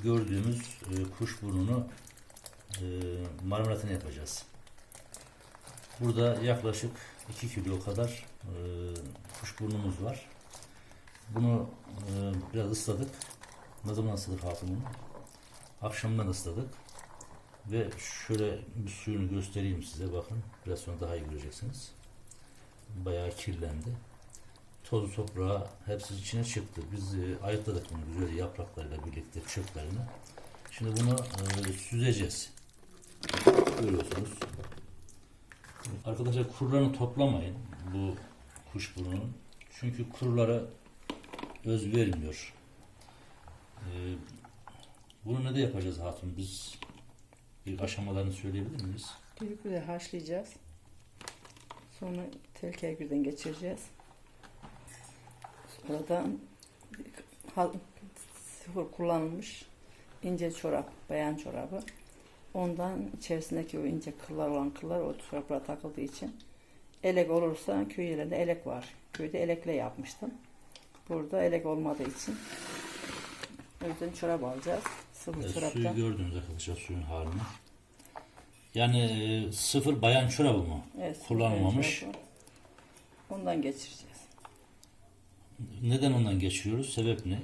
Gördüğümüz e, kuş burnunu e, marmelatını yapacağız. Burada yaklaşık 2 kilo kadar e, kuş burnumuz var. Bunu e, biraz ısladık. Ne zaman ısladık hatun bunu? Akşamdan ısladık. Ve şöyle bir suyunu göstereyim size bakın. Biraz sonra daha iyi göreceksiniz. Bayağı kirlendi. Tozu toprağı hepsi içine çıktı. Biz e, ayıkladık bunu güzel yapraklarıyla birlikte çöplerini. Şimdi bunu e, süzeceğiz. Görüyorsunuz. Arkadaşlar kurularını toplamayın bu kuş burnunun. Çünkü kurulara öz vermiyor. Ee, bunu ne de yapacağız hatun? Biz bir aşamalarını söyleyebilir miyiz? Düdüklü de haşlayacağız. Sonra tel kevgirden geçireceğiz. Ha- sıfır kullanılmış ince çorap, bayan çorabı. Ondan içerisindeki o ince kıllar olan kıllar o çoraplara takıldığı için elek olursa köy yerinde elek var. Köyde elekle yapmıştım. Burada elek olmadığı için o yüzden çorap alacağız. Sıvı Evet, çoraptan. suyu gördünüz arkadaşlar suyun halini. Yani e, sıfır bayan çorabı mı? Evet, Kullanılmamış. çorabı. Ondan geçireceğiz. Neden ondan geçiriyoruz? Sebep ne?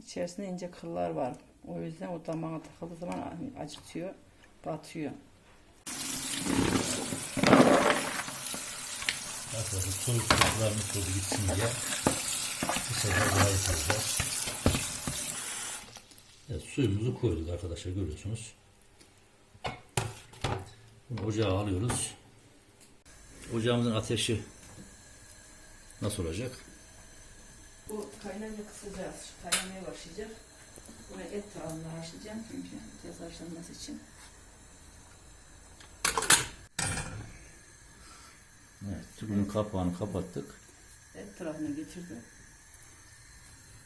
İçerisinde ince kıllar var. O yüzden o damağa takıldığı zaman acıtıyor, batıyor. Arkadaşlar soy çocuklar mikrobu gitsin diye bu sefer daha yapacağız. Evet, suyumuzu koyduk arkadaşlar görüyorsunuz. Bunu ocağa alıyoruz. Ocağımızın ateşi nasıl olacak? Bu kaynayınca kısacağız. Kaynamaya başlayacak. Bunu et tarafında haşlayacağım çünkü tez haşlanması için. Evet, bunun kapağını kapattık. Et tarafına getirdim.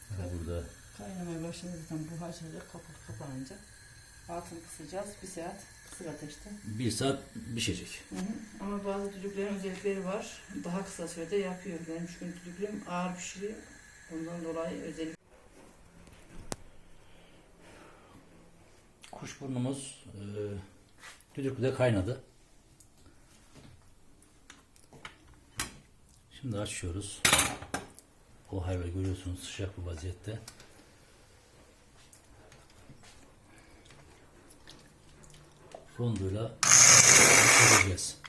Daha burada Kaynamaya başladığı zaman bu haşlanacak, kapak kapanınca altını kısacağız. Bir saat kısık ateşte. bir saat pişecek. Hı hı. Ama bazı düdüklerin özellikleri var. Daha kısa sürede yapıyor. Benim çünkü düdüklüm ağır pişiriyor. Ondan dolayı özellik Kuşburnumuz e, düdüklüde kaynadı. Şimdi açıyoruz. O hala görüyorsunuz sıcak bir vaziyette. Ronduyla çekeceğiz.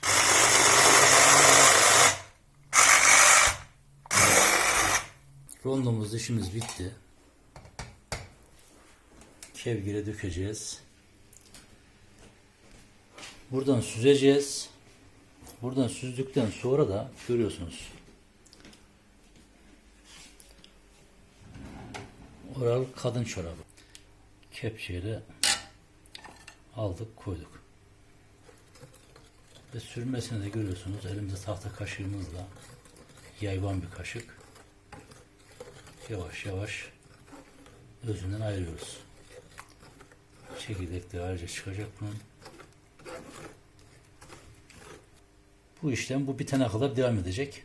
Rondomuz işimiz bitti. Kevgire dökeceğiz. Buradan süzeceğiz. Buradan süzdükten sonra da görüyorsunuz. Oral kadın çorabı. Kepçeyle aldık koyduk. Ve sürmesini de görüyorsunuz. Elimizde tahta kaşığımızla yayvan bir kaşık. Yavaş yavaş özünden ayırıyoruz. Çekirdekleri ayrıca çıkacak bunun. Bu işlem bu bitene kadar devam edecek.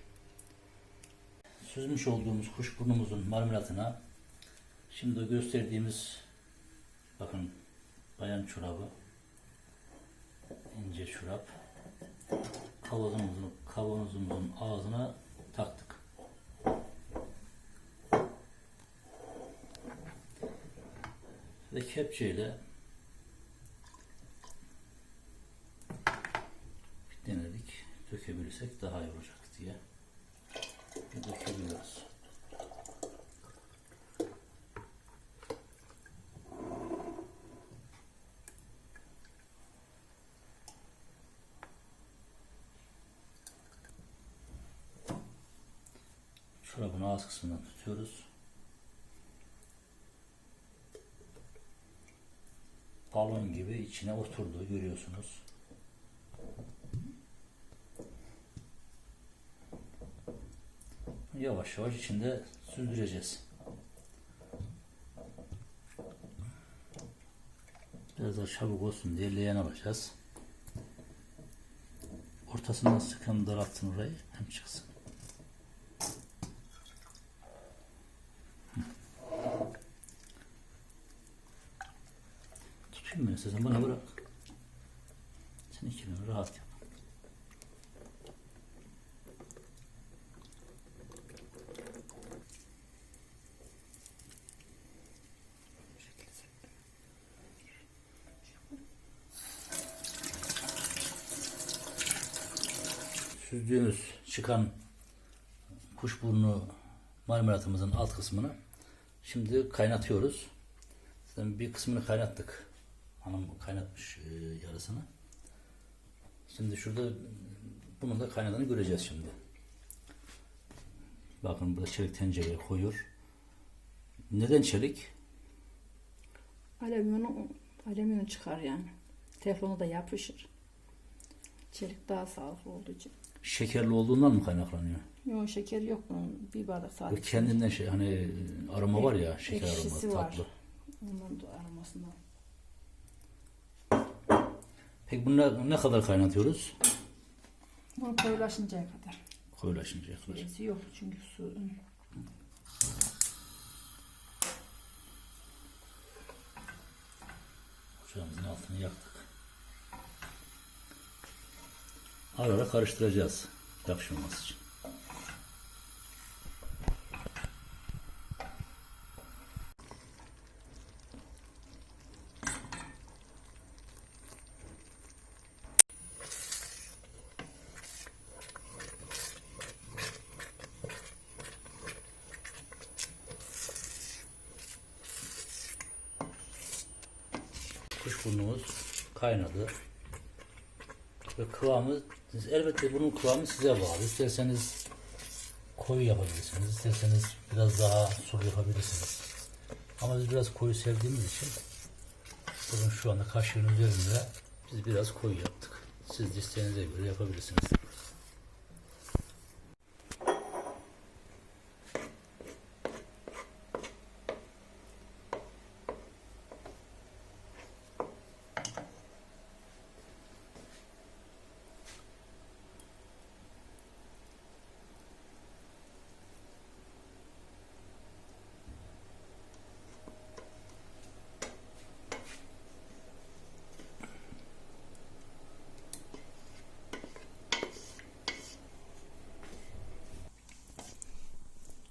Süzmüş olduğumuz kuşburnumuzun marmelatına şimdi gösterdiğimiz bakın bayan çorabı ince çorap kavanozumuzun, kavanozumuzun Ve kepçeyle denedik. Dökebilirsek daha iyi olacak diye. Dökebiliyoruz. Çorabın ağız kısmından tutuyoruz. Balon gibi içine oturdu görüyorsunuz. Yavaş yavaş içinde süzdüreceğiz. Biraz daha çabuk olsun diye leğen alacağız. Ortasından sıkın daraltın orayı hem çıksın. Düşünme. Sen bana bırak. Sen ikilini rahat yap. Süzdüğümüz çıkan kuşburnu marmelatımızın alt kısmını şimdi kaynatıyoruz. Zaten bir kısmını kaynattık. Hanım kaynatmış e, yarısını. Şimdi şurada bunun da kaynadığını göreceğiz şimdi. Bakın burada çelik tencereye koyuyor. Neden çelik? Alüminyonu, alüminyonu çıkar yani. Teflonu da yapışır. Çelik daha sağlıklı olduğu için. Şekerli olduğundan mı kaynaklanıyor? Yok şeker yok bunun. Bir bardak Bu sadece. kendinden şey hani aroma var ya şeker Ekşisi aroması var. tatlı. Ondan da aromasından. Peki bunu ne, kadar kaynatıyoruz? Bunu koyulaşıncaya kadar. Koyulaşıncaya kadar. Süresi yok çünkü su. Ocağımızın altını yaktık. Ara ara karıştıracağız. Yapışmaması için. Kuşburnumuz kaynadı. Ve kıvamı elbette bunun kıvamı size bağlı. İsterseniz koyu yapabilirsiniz. isterseniz biraz daha sulu yapabilirsiniz. Ama biz biraz koyu sevdiğimiz için bugün şu anda kaşığın üzerinde biz biraz koyu yaptık. Siz isteğinize göre yapabilirsiniz.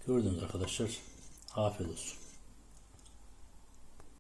Gördünüz arkadaşlar. Afiyet olsun.